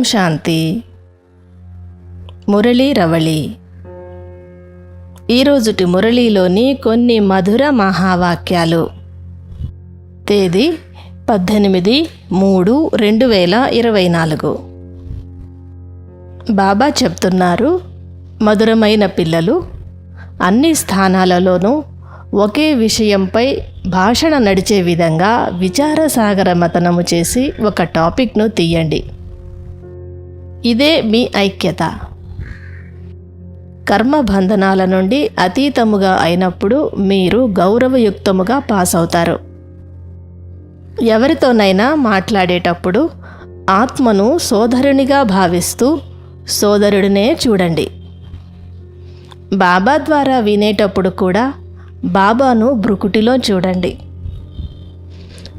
ఓం శాంతి. మురళీ రవళి. ఈరోజుటి మురళీలోని కొన్ని మధుర మహావాక్యాలు. తేదీ పద్దెనిమిది మూడు రెండు వేల ఇరవై నాలుగు. బాబా చెప్తున్నారు మధురమైన పిల్లలు అన్ని స్థానాలలోనూ ఒకే విషయంపై భాషణ నడిచే విధంగా విచారసాగర మతనము చేసి ఒక టాపిక్ను తీయండి. ఇదే మీ ఐక్యత. కర్మ బంధనాల నుండి అతీతముగా అయినప్పుడు మీరు గౌరవయుక్తముగా పాస్ అవుతారు ఎవరితోనైనా మాట్లాడేటప్పుడు ఆత్మను సోదరునిగా భావిస్తూ సోదరుడినే చూడండి. బాబా ద్వారా వినేటప్పుడు కూడా బాబాను బ్రుకుటిలో చూడండి.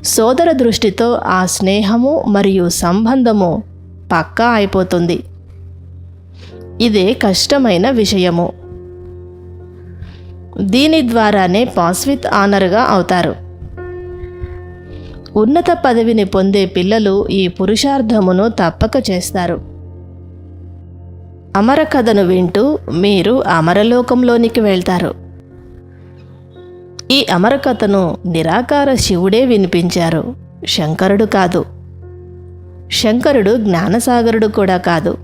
సోదర దృష్టితో ఆ స్నేహము మరియు సంబంధము పక్కా అయిపోతుంది. ఇదే కష్టమైన విషయము. దీని ద్వారానే పాస్విత్ ఆనర్గా అవుతారు. ఉన్నత పదవిని పొందే పిల్లలు ఈ పురుషార్థమును తప్పక చేస్తారు. అమర కథను వింటూ మీరు అమరలోకంలోనికి వెళ్తారు. ఈ అమరకథను నిరాకార శివుడే వినిపించారు. శంకరుడు కాదు. శంకరుడు జ్ఞానసాగరుడు కూడా కాదు.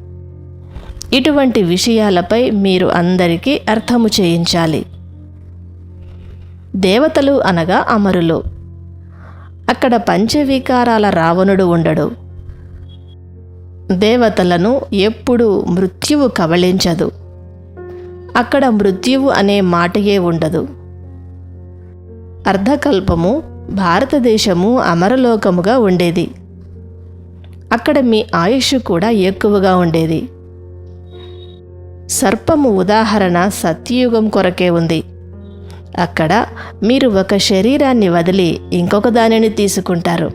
ఇటువంటి విషయాలపై మీరు అందరికీ అర్థము చేయించాలి. దేవతలు అనగా అమరులు. అక్కడ పంచవికారాల రావణుడు ఉండడు. దేవతలను ఎప్పుడూ మృత్యువు కవళించదు. అక్కడ మృత్యువు అనే మాటయే ఉండదు. అర్ధకల్పము భారతదేశము అమరలోకముగా ఉండేది. అక్కడ మీ ఆయుష్ కూడా ఎక్కువగా ఉండేది. సర్పము ఉదాహరణ సత్యయుగం కొరకే ఉంది. అక్కడ మీరు ఒక శరీరాన్ని వదిలి ఇంకొక దానిని తీసుకుంటారు.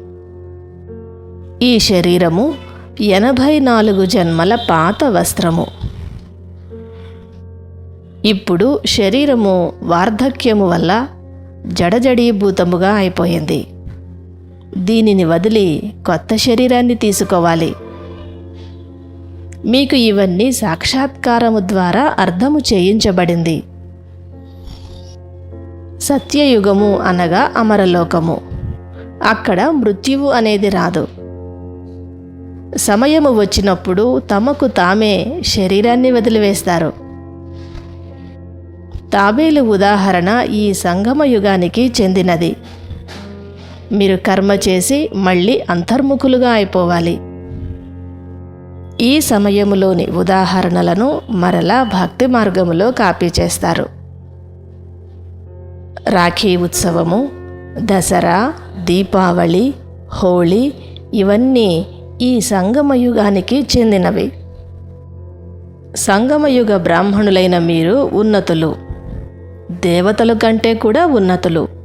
ఈ శరీరము ఎనభై నాలుగు జన్మల పాత వస్త్రము. ఇప్పుడు శరీరము వార్ధక్యము వల్ల జడజడీభూతముగా అయిపోయింది. దీనిని వదిలి కొత్త శరీరాన్ని తీసుకోవాలి. మీకు ఇవన్నీ సాక్షాత్కారము ద్వారా అర్థము చేయించబడింది. సత్యయుగము అనగా అమరలోకము. అక్కడ మృత్యువు అనేది రాదు. సమయము వచ్చినప్పుడు తమకు తామే శరీరాన్ని వదిలివేస్తారు. తాబేలు ఉదాహరణ ఈ సంగమ యుగానికి చెందినది. మీరు కర్మ చేసి మళ్ళీ అంతర్ముఖులుగా అయిపోవాలి. ఈ సమయములోని ఉదాహరణలను మరలా భక్తి మార్గములో కాపీ చేస్తారు. రాఖీ ఉత్సవము దసరా దీపావళి హోళీ ఇవన్నీ ఈ సంగమయుగానికి చెందినవి. సంగమయుగ బ్రాహ్మణులైన మీరు ఉన్నతులు దేవతల కంటే కూడా ఉన్నతులు.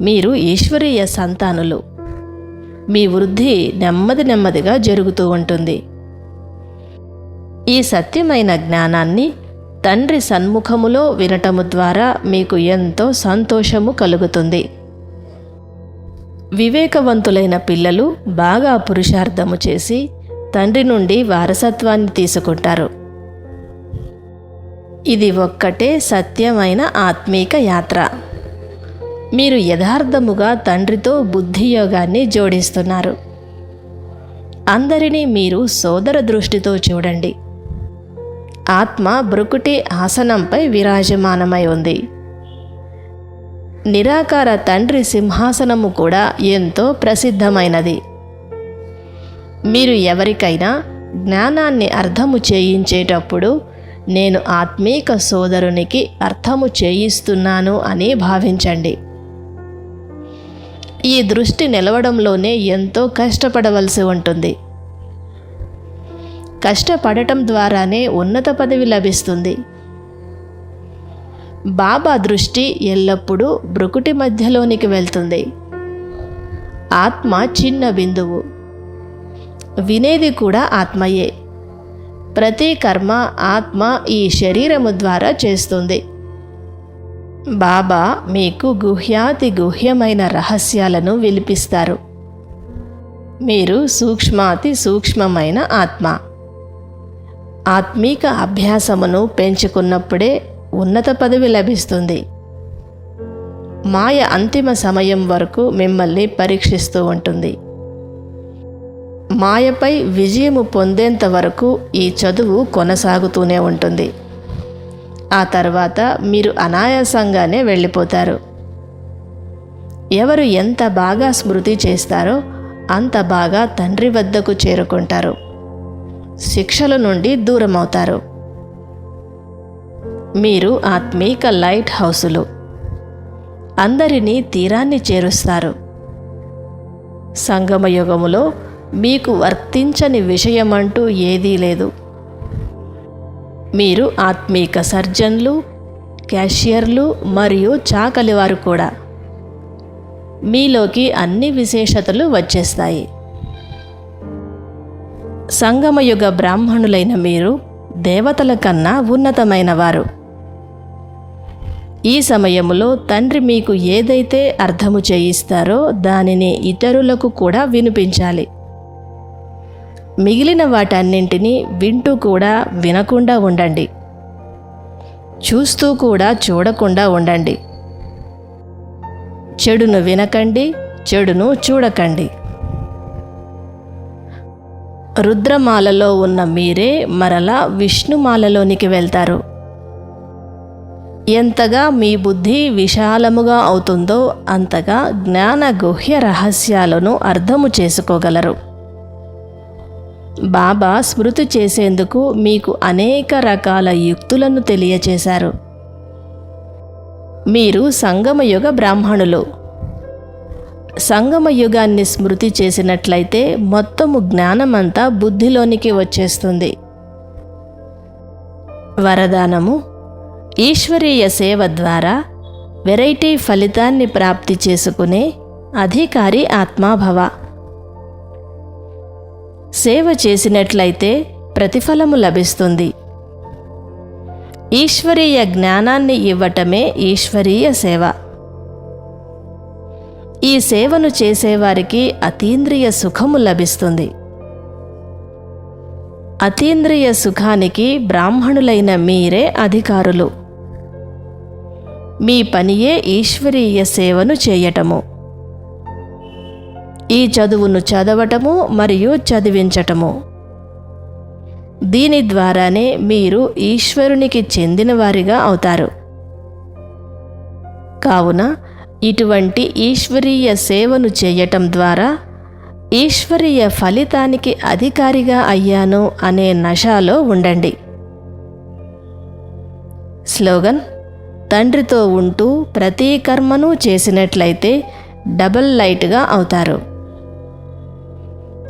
మీరు ఈశ్వరీయ సంతానులు. మీ వృద్ధి నెమ్మది నెమ్మదిగా జరుగుతూ ఉంటుంది. ఈ సత్యమైన జ్ఞానాన్ని తండ్రి సన్ముఖములో వినటము ద్వారా మీకు ఎంతో సంతోషము కలుగుతుంది. వివేకవంతులైన పిల్లలు బాగా పురుషార్థము చేసి తండ్రి నుండి వారసత్వాన్ని తీసుకుంటారు. ఇది ఒక్కటే సత్యమైన ఆత్మీక యాత్ర. మీరు యథార్థముగా తండ్రితో బుద్ధియోగాన్ని జోడిస్తున్నారు. అందరినీ మీరు సోదర దృష్టితో చూడండి. ఆత్మ బ్రుకుటి ఆసనంపై విరాజమానమై ఉంది. నిరాకార తండ్రి సింహాసనము కూడా ఎంతో ప్రసిద్ధమైనది. మీరు ఎవరికైనా జ్ఞానాన్ని అర్థము చేయించేటప్పుడు నేను ఆత్మీక సోదరునికి అర్థము చేయిస్తున్నాను అని భావించండి. ఈ దృష్టి నిలవడంలోనే ఎంతో కష్టపడవలసి ఉంటుంది. కష్టపడటం ద్వారానే ఉన్నత పదవి లభిస్తుంది. బాబా దృష్టి ఎల్లప్పుడూ బ్రుకుటి మధ్యలోనికి వెళ్తుంది. ఆత్మ చిన్న బిందువు. వినేది కూడా ఆత్మయే. ప్రతి కర్మ ఆత్మ ఈ శరీరము ద్వారా చేస్తుంది. బాబా మీకు గుహ్యాతి గుహ్యమైన రహస్యాలను విలిపిస్తారు. మీరు సూక్ష్మాతి సూక్ష్మమైన ఆత్మ. ఆత్మీక అభ్యాసమును పెంచుకున్నప్పుడే ఉన్నత పదవి లభిస్తుంది. మాయ అంతిమ సమయం వరకు మిమ్మల్ని పరీక్షిస్తూ ఉంటుంది. మాయపై విజయము పొందేంత వరకు ఈ చదువు కొనసాగుతూనే ఉంటుంది. ఆ తర్వాత మీరు అనాయాసంగానే వెళ్ళిపోతారు. ఎవరు ఎంత బాగా స్మృతి చేస్తారో అంత బాగా తండ్రి వద్దకు చేరుకుంటారు. శిక్షల నుండి దూరమవుతారు. మీరు ఆత్మీక లైట్ హౌసులు. అందరినీ తీరాన్ని చేరుస్తారు. సంగమయుగములో మీకు వర్తించని విషయమంటూ ఏదీ లేదు. మీరు ఆత్మీక సర్జన్లు క్యాషియర్లు మరియు చాకలివారు కూడా. మీలోకి అన్ని విశేషతలు వచ్చేస్తాయి. సంగమయుగ బ్రాహ్మణులైన మీరు దేవతల కన్నా ఉన్నతమైన వారు. ఈ సమయంలో తండ్రి మీకు ఏదైతే అర్థము చేయిస్తారో దానిని ఇతరులకు కూడా వినిపించాలి. మిగిలిన వాటన్నింటినీ వింటూ కూడా వినకుండా ఉండండి. చూస్తూ కూడా చూడకుండా ఉండండి. చెడును వినకండి చెడును చూడకండి. రుద్రమాలలో ఉన్న మీరే మరలా విష్ణుమాలలోనికి వెళ్తారు. ఎంతగా మీ బుద్ధి విశాలముగా అవుతుందో అంతగా జ్ఞాన గుహ్య రహస్యాలను అర్థము చేసుకోగలరు. బాబా స్మృతి చేసేందుకు మీకు అనేక రకాల యుక్తులను తెలియచేశారు. మీరు సంగమయుగ బ్రాహ్మణులు. సంగమ యుగాన్ని స్మృతి చేసినట్లయితే మొత్తము జ్ఞానమంతా బుద్ధిలోనికి వచ్చేస్తుంది. వరదానము ఈశ్వరీయ సేవ ద్వారా వెరైటీ ఫలితాన్ని ప్రాప్తి చేసుకునే అధికారి ఆత్మాభవ. సేవ చేసినట్లయితే ప్రతిఫలము లభిస్తుంది. ఈశ్వరీయ జ్ఞానాన్ని ఇవ్వటమే ఈశ్వరీయ సేవ. ఈ సేవను చేసేవారికి అతీంద్రియ సుఖము లభిస్తుంది. అతీంద్రియ సుఖానికి బ్రాహ్మణులైన మీరే అధికారులు. మీ పనియే ఈశ్వరీయ సేవను చేయటము. ఈ చదువును చదవటము మరియు చదివించటము. దీని ద్వారానే మీరు ఈశ్వరునికి చెందినవారిగా అవుతారు. కావున ఇటువంటి ఈశ్వరీయ సేవను చేయటం ద్వారా ఈశ్వరీయ ఫలితానికి అధికారిగా అయ్యాను అనే నషాలో ఉండండి. స్లోగన్ తండ్రితో ఉంటూ ప్రతి కర్మను చేసినట్లయితే డబల్ లైట్గా అవుతారు.